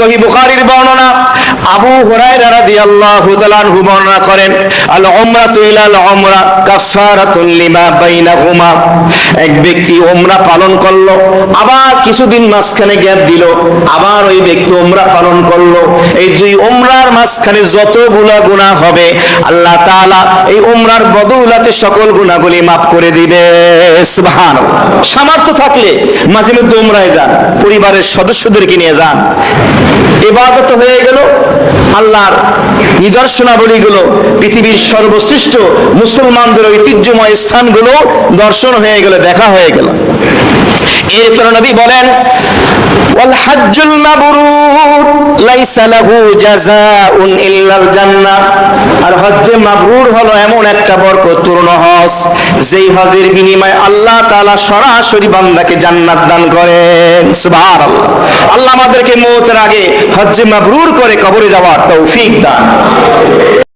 সহি বুখারির বর্ণনা। আবু হুরায়রা রাদিয়াল্লাহু তাআলা আনহু বর্ণনা করেন আল উমরাতু ইলাল উমরা কাফারাতুল লিমা বাইনাহুমা। এক ব্যক্তি উমরা পালন করল, আবার কিছুদিন মাঝখানে গ্যাপ দিল, আবার ওই ব্যক্তি উমরা পালন করল। এই দুই উমরার মাঝখানে যতগুলা গুনাহ হবে, আল্লাহ তাআলা এই উমরার বদৌলাতে সকল গুনাহগুলি মাফ করে দিবে। সুবহানাল্লাহ। সামর্থ্য থাকলে মাঝে মধ্যে উমরায় যান, পরিবারের সদস্যদেরকে নিয়ে যান। ইবাদত হয়ে গেল, আল্লাহর নিদর্শনাবলীগুলো, পৃথিবীর সর্বশ্রেষ্ঠ মুসলমানদের ঐতিহ্যময় স্থানগুলো দর্শন হয়ে গেল, দেখা হয়ে গেল। এরপর নবী বলেন, ওয়াল হাজ্জুল মাবরুর আর হলো এমন একটা যেই হজের বিনিময়ে আল্লাহ তাআলা সরাসরি বান্দাকে জান্নাত দান করেন। আল্লাহ আমাদেরকে মওতের আগে হজ্জে মাবরুর করে কবরে যাওয়ার তৌফিক দান।